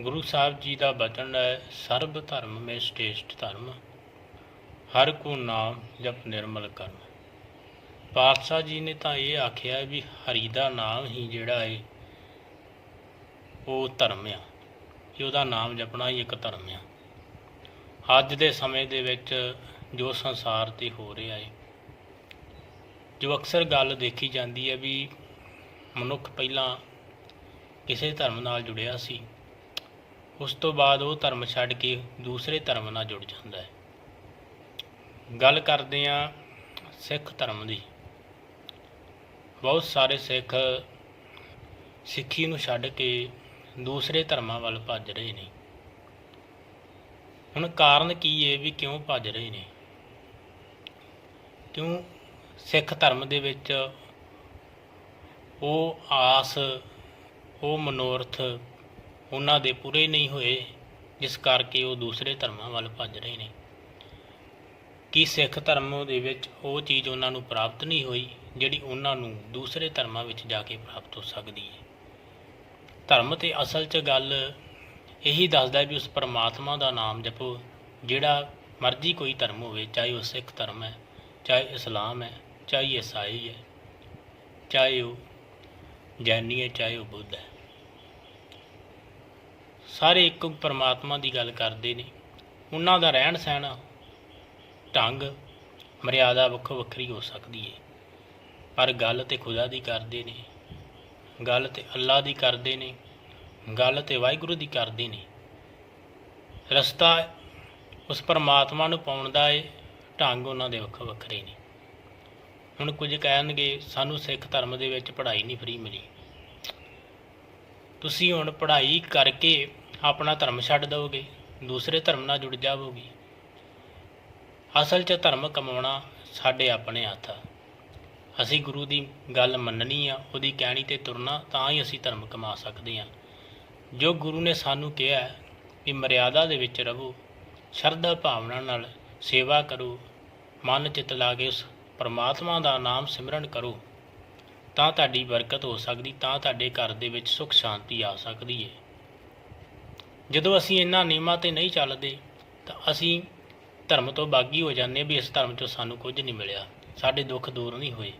ਗੁਰੂ ਸਾਹਿਬ ਜੀ ਦਾ ਬਚਨ ਹੈ, ਸਰਬ ਧਰਮ ਮੇ ਸ੍ਰੇਸ਼ਟ ਧਰਮ, ਹਰ ਕੋ ਨਾਮ ਜਪ ਨਿਰਮਲ ਕਰਮ। ਪਾਤਸ਼ਾਹ ਜੀ ਨੇ ਤਾਂ ਇਹ ਆਖਿਆ ਵੀ ਹਰੀ ਦਾ ਨਾਮ ਹੀ ਜਿਹੜਾ ਹੈ ਉਹ ਧਰਮ ਆ ਕਿ ਉਹਦਾ ਨਾਮ ਜਪਣਾ ਹੀ ਇੱਕ ਧਰਮ ਆ। ਅੱਜ ਦੇ ਸਮੇਂ ਦੇ ਵਿੱਚ ਜੋ ਸੰਸਾਰ ਤੇ ਹੋ ਰਿਹਾ ਹੈ ਜੋ ਅਕਸਰ ਗੱਲ ਦੇਖੀ ਜਾਂਦੀ ਹੈ ਵੀ ਮਨੁੱਖ ਪਹਿਲਾਂ ਕਿਸੇ ਧਰਮ ਨਾਲ ਜੁੜਿਆ ਸੀ। ਉਸ ਤੋਂ ਬਾਅਦ ਉਹ ਧਰਮ ਛੱਡ ਕੇ ਦੂਸਰੇ ਧਰਮ ਨਾਲ ਜੁੜ ਜਾਂਦਾ ਹੈ। ਗੱਲ ਕਰਦੇ ਆ ਸਿੱਖ ਧਰਮ ਦੀ। ਬਹੁਤ ਸਾਰੇ ਸਿੱਖ ਸਿੱਖੀ ਨੂੰ ਛੱਡ ਕੇ ਦੂਸਰੇ ਧਰਮਾਂ ਵੱਲ ਭੱਜ ਰਹੇ ਨੇ। ਹੁਣ ਕਾਰਨ ਕੀ ਹੈ ਵੀ ਕਿਉਂ ਭੱਜ ਰਹੇ ਨੇ? ਕਿਉਂ ਸਿੱਖ ਧਰਮ ਦੇ ਵਿੱਚ ਉਹ ਆਸ, ਉਹ ਮਨੋਰਥ ਉਹਨਾਂ ਦੇ ਪੂਰੇ ਨਹੀਂ ਹੋਏ, ਜਿਸ ਕਰਕੇ ਉਹ ਦੂਸਰੇ ਧਰਮਾਂ ਵੱਲ ਭੱਜ ਰਹੇ ਨੇ। ਕੀ ਸਿੱਖ ਧਰਮ ਦੇ ਵਿੱਚ ਉਹ ਚੀਜ਼ ਉਹਨਾਂ ਨੂੰ ਪ੍ਰਾਪਤ ਨਹੀਂ ਹੋਈ, ਜਿਹੜੀ ਉਹਨਾਂ ਨੂੰ ਦੂਸਰੇ ਧਰਮਾਂ ਵਿੱਚ ਜਾ ਕੇ ਪ੍ਰਾਪਤ ਹੋ ਸਕਦੀ ਹੈ? ਧਰਮ ਤੇ ਅਸਲ 'ਚ ਗੱਲ ਇਹੀ ਦੱਸਦਾ ਵੀ ਉਸ ਪਰਮਾਤਮਾ ਦਾ ਨਾਮ ਜਪੋ, ਜਿਹੜਾ ਮਰਜ਼ੀ ਕੋਈ ਧਰਮ ਹੋਵੇ, ਚਾਹੇ ਉਹ ਸਿੱਖ ਧਰਮ ਹੈ, ਚਾਹੇ ਇਸਲਾਮ ਹੈ, ਚਾਹੇ ਈਸਾਈ ਹੈ, ਚਾਹੇ ਉਹ ਜੈਨੀ ਹੈ, ਚਾਹੇ ਉਹ ਬੁੱਧ ਹੈ। ਸਾਰੇ ਇੱਕ ਪਰਮਾਤਮਾ ਦੀ ਗੱਲ ਕਰਦੇ ਨੇ। ਉਹਨਾਂ ਦਾ ਰਹਿਣ ਸਹਿਣ ਢੰਗ, ਮਰਿਆਦਾ ਵੱਖੋ ਵੱਖਰੀ ਹੋ ਸਕਦੀ ਹੈ ਪਰ ਗੱਲ ਤੇ ਖੁਦਾ ਦੀ ਕਰਦੇ ਨੇ। ਗੱਲ ਤੇ ਅੱਲਾ ਦੀ ਕਰਦੇ ਨੇ। ਗੱਲ ਤੇ ਵਾਹਿਗੁਰੂ ਦੀ ਕਰਦੇ ਨੇ। ਰਸਤਾ ਉਸ ਪਰਮਾਤਮਾ ਨੂੰ ਪਾਉਣ ਦਾ ਏ, ਢੰਗ ਉਹਨਾਂ ਦੇ ਵੱਖੋ ਵੱਖਰੇ ਨੇ। ਹੁਣ ਕੁਝ ਕਹਿਣਗੇ, ਸਾਨੂੰ ਸਿੱਖ ਧਰਮ ਦੇ ਵਿੱਚ ਪੜ੍ਹਾਈ ਨਹੀਂ ਫਰੀ ਮਿਲੀ। ਤੁਸੀਂ ਹੁਣ ਪੜ੍ਹਾਈ ਕਰਕੇ ਆਪਣਾ ਧਰਮ ਛੱਡ ਦਿਓਗੇ ਦੂਸਰੇ ਧਰਮ ਨਾਲ ਜੁੜ ਜਾਵੋਗੇ। ਅਸਲ 'ਚ ਧਰਮ ਕਮਾਉਣਾ ਸਾਡੇ ਆਪਣੇ ਹੱਥ ਆ। ਅਸੀਂ ਗੁਰੂ ਦੀ ਗੱਲ ਮੰਨਣੀ ਆ, ਉਹਦੀ ਕਹਿਣੀ ਤੇ ਤੁਰਨਾ, ਤਾਂ ਹੀ ਅਸੀਂ ਧਰਮ ਕਮਾ ਸਕਦੇ ਹਾਂ ਜੋ ਗੁਰੂ ਨੇ ਸਾਨੂੰ ਕਿਹਾ ਹੈ ਵੀ ਮਰਿਆਦਾ ਦੇ ਵਿੱਚ ਰਹੋ, ਸ਼ਰਧਾ ਭਾਵਨਾ ਨਾਲ ਸੇਵਾ ਕਰੋ, ਮਨ ਚਿੱਤ ਲਾ ਕੇ ਉਸ ਪਰਮਾਤਮਾ ਦਾ ਨਾਮ ਸਿਮਰਨ ਕਰੋ, ਤਾਂ ਤੁਹਾਡੀ ਬਰਕਤ ਹੋ ਸਕਦੀ, ਤਾਂ ਤੁਹਾਡੇ ਘਰ ਦੇ ਵਿੱਚ ਸੁੱਖ ਸ਼ਾਂਤੀ ਆ ਸਕਦੀ ਹੈ ਜਦੋਂ ਅਸੀਂ ਇਹਨਾਂ ਨਿਯਮਾਂ ਤੇ ਨਹੀਂ ਚੱਲਦੇ, ਤਾਂ ਅਸੀਂ ਧਰਮ ਤੋਂ ਬਾਗੀ ਹੋ ਜਾਂਦੇ ਵੀ ਇਸ ਧਰਮ 'ਚੋਂ ਸਾਨੂੰ ਕੁਝ ਨਹੀਂ ਮਿਲਿਆ, ਸਾਡੇ ਦੁੱਖ ਦੂਰ ਨਹੀਂ ਹੋਏ।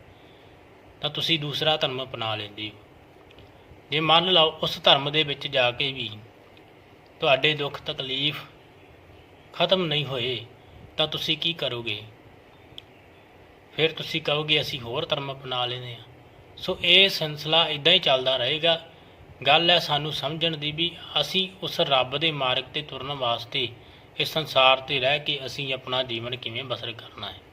ਤਾਂ ਤੁਸੀਂ ਦੂਸਰਾ ਧਰਮ ਅਪਣਾ ਲੈਂਦੇ ਹੋ। ਜੇ ਮੰਨ ਲਓ ਉਸ ਧਰਮ ਦੇ ਵਿੱਚ ਜਾ ਕੇ ਵੀ ਤੁਹਾਡੇ ਦੁੱਖ ਤਕਲੀਫ ਖਤਮ ਨਹੀਂ ਹੋਏ, ਤਾਂ ਤੁਸੀਂ ਕੀ ਕਰੋਗੇ? ਫਿਰ ਤੁਸੀਂ ਕਹੋਗੇ ਅਸੀਂ ਹੋਰ ਧਰਮ ਅਪਣਾ ਲੈਨੇ ਆ ਸੋ ਇਹ ਸਿਲਸਿਲਾ ਇਦਾਂ ਹੀ ਚੱਲਦਾ ਰਹੇਗਾ ਗੱਲ ਹੈ ਸਾਨੂੰ ਸਮਝਣ ਦੀ ਵੀ ਅਸੀਂ ਉਸ ਰੱਬ ਦੇ ਮਾਰਗ ਤੇ ਤੁਰਨ ਵਾਸਤੇ ਇਸ ਸੰਸਾਰ ਤੇ ਰਹਿ ਕੇ ਅਸੀਂ ਆਪਣਾ ਜੀਵਨ ਕਿਵੇਂ ਬਸਰ ਕਰਨਾ ਹੈ।